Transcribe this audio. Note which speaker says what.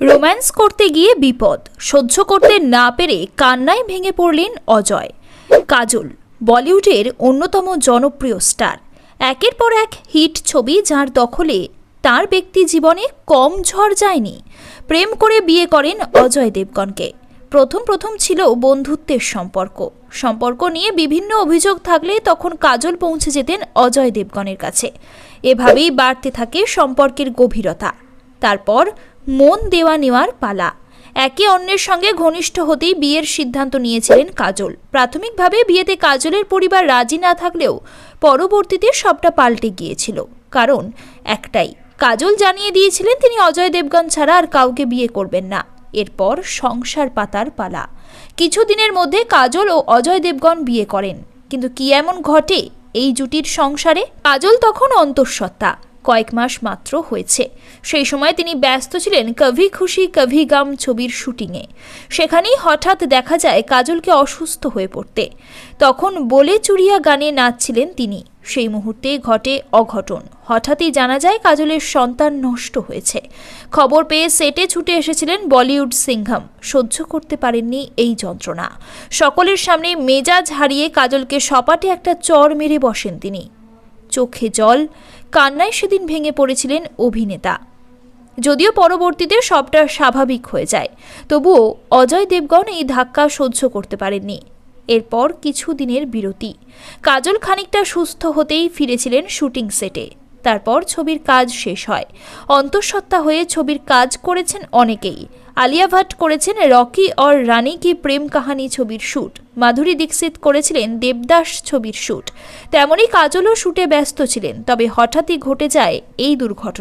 Speaker 1: Romance করতে গিয়ে বিপদ। সহ্য করতে না পেরে কান্নায় ভেঙে পড়লেন অজয়। কাজল, বলিউডের অন্যতম জনপ্রিয় স্টার। একের পর এক হিট ছবি যার দখলে তার ব্যক্তি জীবনে কম ঝড় যায়নি। প্রেম করে বিয়ে করেন অজয় দেবগণকে। প্রথম প্রথম ছিল বন্ধুত্বের সম্পর্ক। সম্পর্ক নিয়ে বিভিন্ন অভিযোগ থাকলে তখন কাজল পৌঁছে যেতেন অজয় দেবগনের কাছে। এভাবেই বাড়তে থাকে সম্পর্কের গভীরতা। তারপর মন দেওয়া নেওয়ার পালা। একে অন্যের সঙ্গে ঘনিষ্ঠ হতেই বিয়ের সিদ্ধান্ত নিয়েছিলেন কাজল। প্রাথমিকভাবে বিয়েতে কাজলের পরিবার রাজি না থাকলেও পরবর্তীতে সবটা পাল্টে গিয়েছিল। কারণ একটাই, কাজল জানিয়ে দিয়েছিলেন তিনি অজয় দেবগন ছাড়া আর কাউকে বিয়ে করবেন না। এরপর সংসার পাতার পালা। কিছুদিনের মধ্যে কাজল ও অজয় দেবগন বিয়ে করেন। কিন্তু কি এমন ঘটে এই জুটির সংসারে? কাজল তখন অন্তঃসত্ত্বা। কয়েক মাস মাত্র হয়েছে। সেই সময় তিনি ব্যস্ত ছিলেন কভি খুশি কভি গাম ছবির শুটিংয়ে। সেখানেই হঠাৎ দেখা যায় কাজলকে অসুস্থ হয়ে পড়তে। তখন বলে চুরিয়া গানে নাচছিলেন তিনি। সেই মুহূর্তে ঘটে অঘটন। হঠাৎই জানা যায় কাজলের সন্তান নষ্ট হয়েছে। খবর পেয়ে সেটে ছুটে এসেছিলেন বলিউড সিংহাম। সহ্য করতে পারেননি এই যন্ত্রণা। সকলের সামনে মেজাজ হারিয়ে কাজলকে সপাটে একটা চর মেরে বসেন তিনি। চোখে জল, কান্নায় সেদিন ভেঙে পড়েছিলেন অভিনেতা। যদিও পরবর্তীতে সবটা স্বাভাবিক হয়ে যায়, তবুও অজয় দেবগণ এই ধাক্কা সহ্য করতে পারেননি। এরপর কিছু দিনের বিরতি। কাজল খানিকটা সুস্থ হতেই ফিরেছিলেন শুটিং সেটে। তারপর ছবির কাজ শেষ হয়। অন্তঃসত্ত্বা হয়ে ছবির কাজ করেছেন অনেকেই। আলিয়া ভাট করেছেন রকি অর রানি কি প্রেম কাহানি ছবির শ্যুট মাধুরী দীক্ষিত করেছিলেন দেবদাস ছবির শ্যুট তেমনই কাজলও শ্যুটে ব্যস্ত ছিলেন, তবে হঠাৎই ঘটে যায় এই দুর্ঘটনা।